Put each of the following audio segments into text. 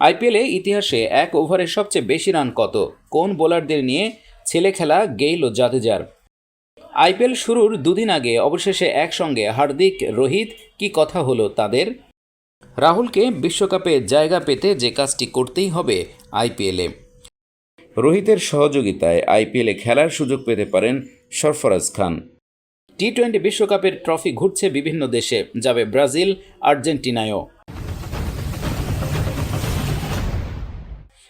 আইপিএলে ইতিহাসে এক ওভারে সবচেয়ে বেশি রান কত? কোন বোলারদের নিয়ে ছেলে খেলা গেইল ও জাদেজার? আইপিএল শুরুর দুদিন আগে অবশেষে একসঙ্গে হার্দিক, রোহিত, কি কথা হলো তাদের? রাহুলকে বিশ্বকাপে জায়গা পেতে যে কাজটি করতেই হবে আইপিএলে। রোহিতের সহযোগিতায় আইপিএলে খেলার সুযোগ পেতে পারেন সরফরাজ খান। টি টোয়েন্টি বিশ্বকাপের ট্রফি ঘুরছে বিভিন্ন দেশে, যাবে ব্রাজিল, আর্জেন্টিনায়ও।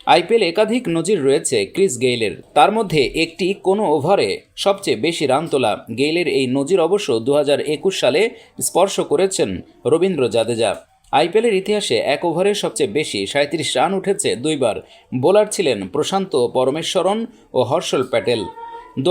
আইপিএল একাধিক নজির রয়েছে ক্রিস গেইলের। তার মধ্যে একটি কোনো ওভারে সবচেয়ে বেশি রান তোলা গেইলের এই নজির অবশ্য দু হাজার একুশ সালে স্পর্শ করেছেন রবীন্দ্র জাদেজা। আইপিএলের ইতিহাসে এক ওভারে সবচেয়ে বেশি সাঁত্রিশ রান উঠেছে দুইবার। বোলার ছিলেন প্রশান্ত পরমেশ্বরন ও হর্ষল প্যাটেল। দু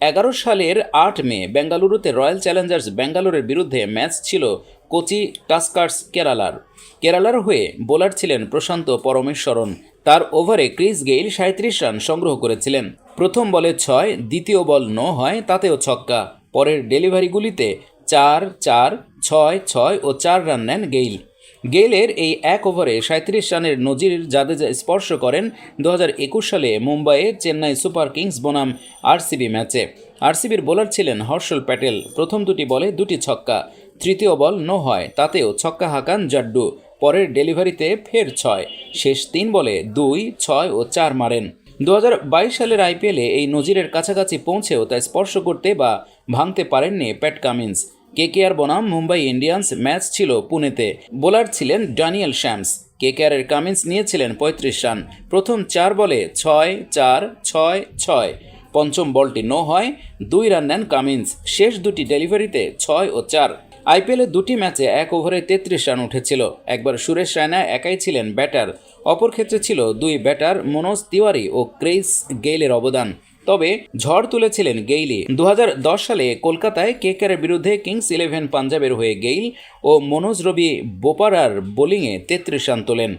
এগারো সালের আট মে বেঙ্গালুরুতে রয়্যাল চ্যালেঞ্জার্স ব্যাঙ্গালোরের বিরুদ্ধে ম্যাচ ছিল কোচি টাস্কার্স কেরালার। কেরালার হয়ে বোলার ছিলেন প্রশান্ত পরমেশ্বরন। তার ওভারে ক্রিস গেইল সাঁত্রিশ রান সংগ্রহ করেছিলেন। প্রথম বলে ছয়, দ্বিতীয় বল ন হয়, তাতেও ছক্কা। পরের ডেলিভারিগুলিতে চার চার, ছয় ছয় ও চার রান নেন গেইল। গেইলের এই এক ওভারে সাঁত্রিশ রানের নজির জাদেজা স্পর্শ করেন দু হাজার একুশ সালে মুম্বাইয়ে চেন্নাই সুপার কিংস বনাম আরসিবি ম্যাচে। আরসিবির বোলার ছিলেন হর্ষল প্যাটেল। প্রথম দুটি বলে দুটি ছক্কা। তৃতীয় বল নো হয়, তাতেও ছক্কা হাঁকান জাড্ডু। পরের ডেলিভারিতে ফের ছয়। শেষ তিন বলে দুই, ছয় ও চার মারেন। দুহাজার বাইশ সালের আইপিএলে এই নজিরের কাছাকাছি পৌঁছেও তা স্পর্শ করতে বা ভাঙতে পারেননি প্যাট কামিন্স। কেকেআর বনাম মুম্বাই ইন্ডিয়ান্স ম্যাচ ছিল পুনেতে। বোলার ছিলেন ড্যানিয়েল শ্যামস। কেকেআরের কামিন্স নিয়েছিলেন পঁয়ত্রিশ রান। প্রথম চার বলে ছয়, চার, ছয় ছয়। পঞ্চম বলটি নো হয়, দুই রান নেন কামিন্স। শেষ দুটি ডেলিভারিতে ছয় ও চার। আইপিএলে দুটি ম্যাচে এক ওভারে তেত্রিশ রান উঠেছিল। একবার সুরেশ রায়না একাই ছিলেন ব্যাটার। অপর ক্ষেত্রে ছিল দুই ব্যাটার মনোজ তিওয়ারি ও ক্রেইস গেইলের অবদান। তবে ঝড় তুলেছিলেন গেইলি। দু হাজার দশ সালে কলকাতায় কেকের বিরুদ্ধে কিংস ইলেভেন পাঞ্জাবের হয়ে গেইল ও মনোজ রবি বোপারার বোলিংয়ে তেত্রিশ রান তোলেন।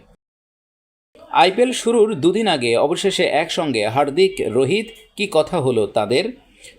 আইপিএল শুরুর দুদিন আগে অবশেষে একসঙ্গে হার্দিক, রোহিত, কি কথা হলো তাদের?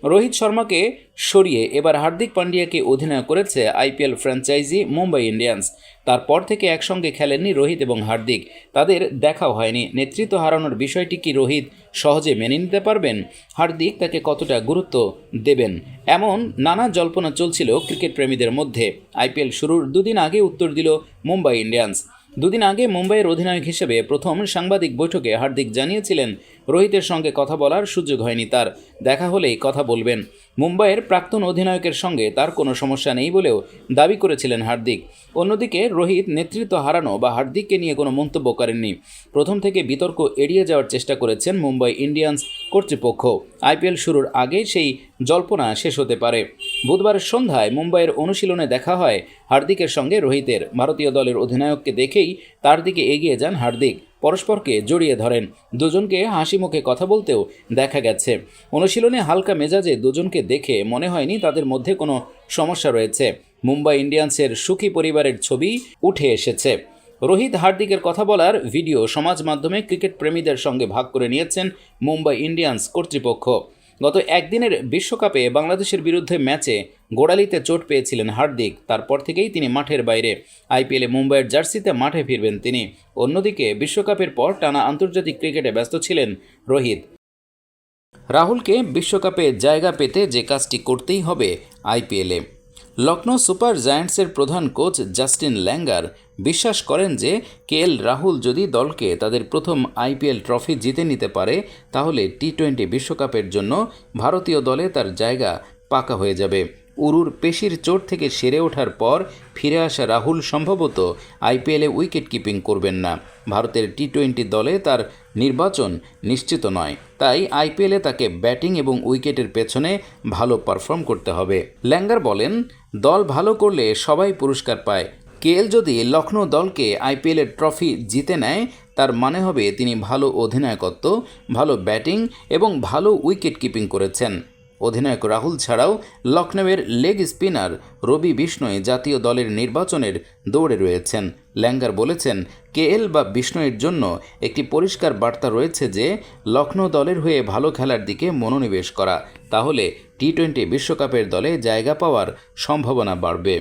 রোহিত শর্মাকে সরিয়ে এবার হার্দিক পান্ডিয়াকে অধিনায়ক করেছে আইপিএল ফ্র্যাঞ্চাইজি মুম্বাই ইন্ডিয়ান্স। তারপর থেকে একসঙ্গে খেলেননি রোহিত এবং হার্দিক। তাদের দেখাও হয়নি। নেতৃত্ব হারানোর বিষয়টি কি রোহিত সহজে মেনে নিতে পারবেন? হার্দিক তাকে কতটা গুরুত্ব দেবেন? এমন নানা জল্পনা চলছিল ক্রিকেট প্রেমীদের মধ্যে। আইপিএল শুরুর দুদিন আগে উত্তর দিল মুম্বাই ইন্ডিয়ান্স। দুদিন আগে মুম্বাইয়ের অধিনায়ক হিসেবে প্রথম সাংবাদিক বৈঠকে হার্দিক জানিয়েছিলেন, রোহিতের সঙ্গে কথা বলার সুযোগ হয়নি তার, দেখা হলেই কথা বলবেন। মুম্বাইয়ের প্রাক্তন অধিনায়কের সঙ্গে তার কোনো সমস্যা নেই বলেও দাবি করেছিলেন হার্দিক। অন্যদিকে রোহিত নেতৃত্ব হারানো বা হার্দিককে নিয়ে কোনো মন্তব্য করেননি। প্রথম থেকে বিতর্ক এড়িয়ে যাওয়ার চেষ্টা করেছেন মুম্বাই ইন্ডিয়ান্স কর্তৃপক্ষ। আইপিএল শুরুর আগে সেই জল্পনা শেষ হতে পারে। বুধবার সন্ধ্যায় মুম্বাইয়ের অনুশীলনে দেখা হয় হার্দিকের সঙ্গে রোহিতের। ভারতীয় দলের অধিনায়ককে দেখেই তার দিকে এগিয়ে যান হার্দিক। পরস্পরকে জড়িয়ে ধরেন। দুজনকে হাসি মুখে কথা বলতেও দেখা গেছে। অনুশীলনে হালকা মেজাজে দুজনকে দেখে মনে হয়নি তাদের মধ্যে কোনো সমস্যা রয়েছে। মুম্বাই ইন্ডিয়ান্সের সুখী পরিবারের ছবি উঠে এসেছে। রোহিত হার্দিকের কথা বলার ভিডিও সমাজ মাধ্যমে ক্রিকেট প্রেমীদের সঙ্গে ভাগ করে নিয়েছেন মুম্বাই ইন্ডিয়ান্স কর্তৃপক্ষ। গত একদিনের বিশ্বকাপে বাংলাদেশের বিরুদ্ধে ম্যাচে গোড়ালিতে চোট পেয়েছিলেন হার্দিক। তারপর থেকেই তিনি মাঠের বাইরে। আইপিএলে মুম্বাইয়ের জার্সিতে মাঠে ফিরবেন তিনি। অন্যদিকে বিশ্বকাপের পর টানা আন্তর্জাতিক ক্রিকেটে ব্যস্ত ছিলেন রোহিত। রাহুলকে বিশ্বকাপে জায়গা পেতে যে কাজটি করতেই হবে আইপিএলে। লখনৌ সুপার জায়ান্টসের প্রধান কোচ জাস্টিন ল্যাঙ্গার বিশ্বাস করেন যে কে রাহুল যদি দলকে তাদের প্রথম আইপিএল ট্রফি জিতে নিতে পারে, তাহলে টি টোয়েন্টি বিশ্বকাপের জন্য ভারতীয় দলে তার জায়গা পাকা হয়ে যাবে। উরুর পেশির চোট থেকে সেরে ওঠার পর ফিরে আসা রাহুল সম্ভবত আইপিএলে উইকেট কিপিং করবেন না। ভারতের টি টোয়েন্টি দলে তার নির্বাচন নিশ্চিত নয়। তাই আইপিএলে তাকে ব্যাটিং এবং উইকেটের পেছনে ভালো পারফর্ম করতে হবে। ল্যাঙ্গার বলেন, দল ভালো করলে সবাই পুরস্কার পায়। কেএল যদি লখনৌ দলকে আইপিএলের ট্রফি জিতে নেয়, তার মানে হবে তিনি ভালো অধিনায়কত্ব, ভালো ব্যাটিং এবং ভালো উইকেট কিপিং করেছেন। অধিনায়ক রাহুল ছাড়াও লখনৌয়ের লেগ স্পিনার রবি বিষ্ণয় জাতীয় দলের নির্বাচনের দৌড়ে রয়েছেন। ল্যাঙ্গার বলেছেন, কেএল বা বিষ্ণয়ের জন্য একটি পরিষ্কার বার্তা রয়েছে যে লখনৌ দলের হয়ে ভালো খেলার দিকে মনোনিবেশ করা, তাহলে টি টোয়েন্টি বিশ্বকাপের দলে জায়গা পাওয়ার সম্ভাবনা বাড়বে।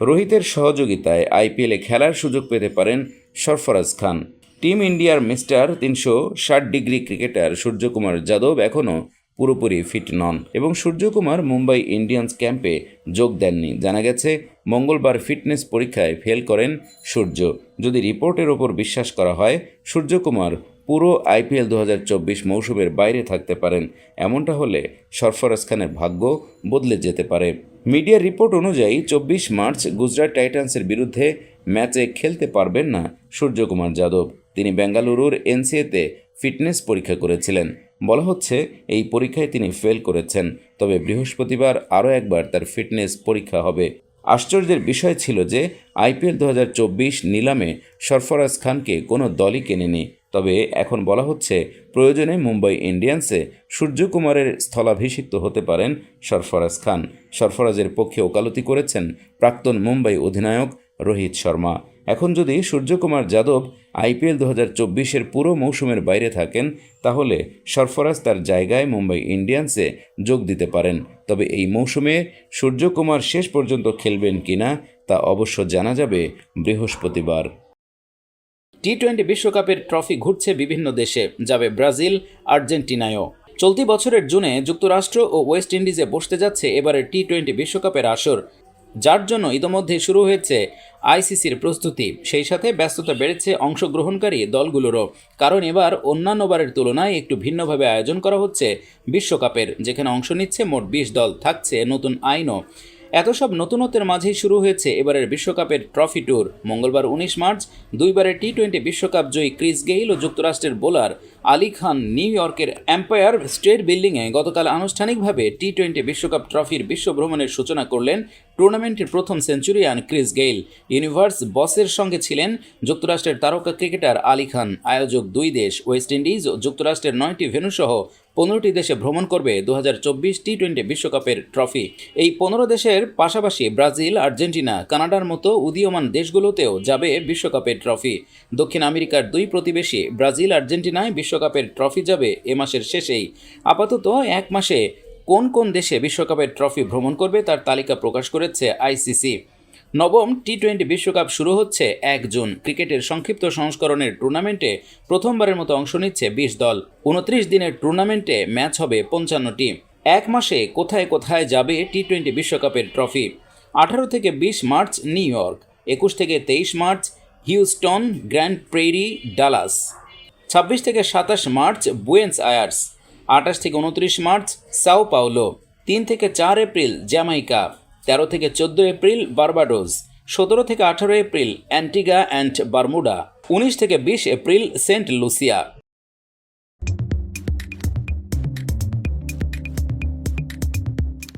রোহিতের সহযোগিতায় আইপিএলে খেলার সুযোগ পেতে পারেন সরফরাজ খান। টিম ইন্ডিয়ার মিস্টার তিনশো ষাট ডিগ্রি ক্রিকেটার সূর্যকুমার যাদব এখনও পুরোপুরি ফিট নন এবং সূর্যকুমার মুম্বাই ইন্ডিয়ান্স ক্যাম্পে যোগ দেননি। জানা গেছে, মঙ্গলবার ফিটনেস পরীক্ষায় ফেল করেন সূর্য। যদি রিপোর্টের ওপর বিশ্বাস করা হয়, সূর্যকুমার পুরো আইপিএল দু হাজার চব্বিশ মৌসুমের বাইরে থাকতে পারেন। এমনটা হলে সরফরাজ খানের ভাগ্য বদলে যেতে পারে। মিডিয়ার রিপোর্ট অনুযায়ী, চব্বিশ মার্চ গুজরাট টাইটান্সের বিরুদ্ধে ম্যাচে খেলতে পারবেন না সূর্যকুমার যাদব। তিনি বেঙ্গালুরুর এনসিএতে ফিটনেস পরীক্ষা করেছিলেন। বলা হচ্ছে, এই পরীক্ষায় তিনি ফেল করেছেন, তবে বৃহস্পতিবার আরও একবার তার ফিটনেস পরীক্ষা হবে। আশ্চর্যের বিষয় ছিল যে, আইপিএল দু হাজার চব্বিশ নিলামে সরফরাজ খানকে কোনো দলই কেনেনি। তবে এখন বলা হচ্ছে, প্রয়োজনে মুম্বাই ইন্ডিয়ান্সে সূর্যকুমারের স্থলাভিষিক্ত হতে পারেন সরফরাজ খান। সরফরাজের পক্ষে ওকালতি করেছেন প্রাক্তন মুম্বাই অধিনায়ক রোহিত শর্মা। এখন যদি সূর্যকুমার যাদব আইপিএল দু হাজার চব্বিশের পুরো মৌসুমের বাইরে থাকেন, তাহলে সরফরাজ তার জায়গায় মুম্বাই ইন্ডিয়ান্সে যোগ দিতে পারেন। তবে এই মৌসুমে সূর্যকুমার শেষ পর্যন্ত খেলবেন কিনা, তা অবশ্য জানা যাবে বৃহস্পতিবার। টি টোয়েন্টি বিশ্বকাপের ট্রফি ঘুরছে বিভিন্ন দেশে, যাবে ব্রাজিল, আর্জেন্টিনায়ও। চলতি বছরের জুনে যুক্তরাষ্ট্র ও ওয়েস্ট ইন্ডিজে বসতে যাচ্ছে এবারের টি টোয়েন্টি বিশ্বকাপের আসর। যার জন্য ইতোমধ্যে শুরু হয়েছে আইসিসির প্রস্তুতি। সেই সাথে ব্যস্ততা বেড়েছে অংশগ্রহণকারী দলগুলোরও। কারণ এবার অন্যান্য বারের তুলনায় একটু ভিন্নভাবে আয়োজন করা হচ্ছে বিশ্বকাপের, যেখানে অংশ নিচ্ছে মোট বিশ দল। থাকছে নতুন আইনও। এত সব নতুনত্বের মাঝেই শুরু হয়েছে এবারের বিশ্বকাপের ট্রফি ট্যুর। মঙ্গলবার উনিশ মার্চ, দুইবারের টি টোয়েন্টি বিশ্বকাপ জয়ী ক্রিস গেইল ও যুক্তরাষ্ট্রের বোলার আলী খান নিউ ইয়র্কের এম্পায়ার স্টেট বিল্ডিংয়ে গতকাল আনুষ্ঠানিকভাবে টি টোয়েন্টি বিশ্বকাপ ট্রফির বিশ্ব ভ্রমণের সূচনা করলেন টুর্নামেন্টের প্রথম সেঞ্চুরিয়ান ক্রিস গেইল। ইউনিভার্স বসের সঙ্গে ছিলেন যুক্তরাষ্ট্রের তারকা ক্রিকেটার আলী খান। আয়োজক দুই দেশ, ওয়েস্ট ইন্ডিজ ও যুক্তরাষ্ট্রের নয়টি ভেন্যুসহ পনেরোটি দেশে ভ্রমণ করবে দু হাজার চব্বিশ টি টোয়েন্টি বিশ্বকাপের ট্রফি। এই পনেরো দেশের পাশাপাশি ব্রাজিল, আর্জেন্টিনা, কানাডার মতো উদীয়মান দেশগুলোতেও যাবে বিশ্বকাপের ট্রফি। দক্ষিণ আমেরিকার দুই প্রতিবেশী ব্রাজিল, আর্জেন্টিনায় বিশ্বকাপের ট্রফি যাবে এ মাসের শেষেই। আপাতত এক মাসে কোন কোন দেশে বিশ্বকাপের ট্রফি ভ্রমণ করবে তার তালিকা প্রকাশ করেছে আইসিসি। নবম টি টোয়েন্টি বিশ্বকাপ শুরু হচ্ছে এক জুন। ক্রিকেটের সংক্ষিপ্ত সংস্করণের টুর্নামেন্টে প্রথমবারের মতো অংশ নিচ্ছে বিশ দল। উনত্রিশ দিনের টুর্নামেন্টে ম্যাচ হবে পঞ্চান্নটি এক মাসে কোথায় কোথায় যাবে টি টোয়েন্টি বিশ্বকাপের ট্রফি আঠারো থেকে বিশ মার্চ, নিউ ইয়র্ক। একুশ থেকে তেইশ March, Houston, Grand Prairie, Dallas. ছাব্বিশ থেকে সাতাশ মার্চ, বুয়েন্স আয়ার্স। আঠাশ থেকে উনত্রিশ মার্চ, সাও পাওলো। তিন থেকে চার এপ্রিল, জ্যামাইকা। তেরো থেকে চোদ্দ এপ্রিল বার্বাডোজ সতেরো থেকে আঠারো এপ্রিল অ্যান্টিগা অ্যান্ড বারমুডা, উনিশ থেকে বিশ এপ্রিল সেন্ট লুসিয়া।